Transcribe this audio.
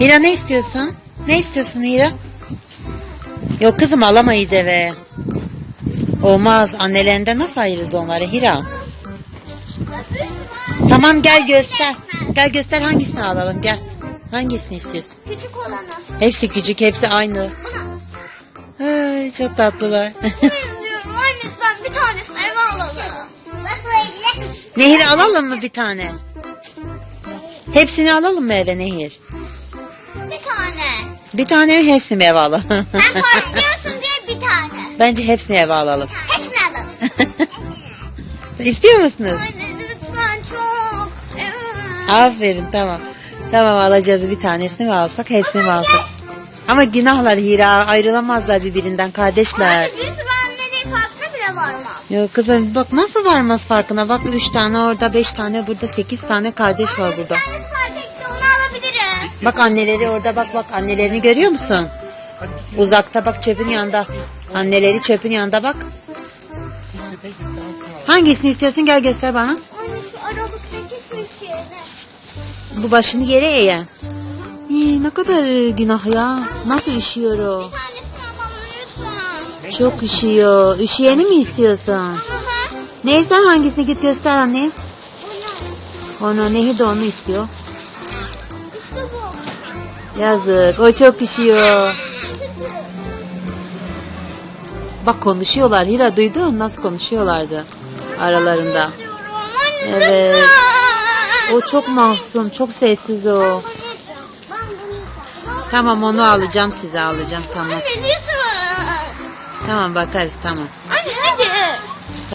Hira ne istiyorsun? Ne istiyorsun Hira? Yok kızım alamayız eve. Olmaz. Annelerinden nasıl ayırırız onları Hira? Tamam gel göster. Gel göster hangisini alalım gel. Hangisini istiyorsun? Küçük olanı. Hepsi küçük, hepsi aynı. Ay, çok tatlılar. Bayılıyorum. Annesinden bir tanesini eve alalım. Nehir alalım mı bir tane? Hepsini alalım mı eve Nehir? Bir tane. Mi hepsini eve alalım? Sen parlıyorsun diye bir tane. Bence hepsini eve alalım. Hepsini alalım. İstiyor musunuz? Lütfen çok. Evet. Aferin tamam. Tamam alacağız bir tanesini mi alsak hepsini mi alsak? Ama günahlar Hira ayrılamazlar birbirinden kardeşler. Sürü annenin farkına bile varmaz. Yok kızım bak nasıl varmaz farkına bak üç tane orada beş tane burada sekiz tane kardeş var burada. Bak anneleri orada bak bak annelerini görüyor musun? Uzakta bak çöpün yanında. Anneleri çöpün yanında bak. Hangisini istiyorsun gel göster bana. Bu başını yere eğen. İyi, ne kadar günah ya. Nasıl üşüyor o? Çok üşüyor. Üşüyeni mi istiyorsun? Neyse hangisini git göster anne. Onu Nehir de onu istiyor. Yazık o çok üşüyor. Bak konuşuyorlar. Hira duydun nasıl konuşuyorlardı aralarında. Evet. O çok mahzun, çok sessiz o. Tamam onu alacağım size alacağım tamam. Tamam bakarız tamam.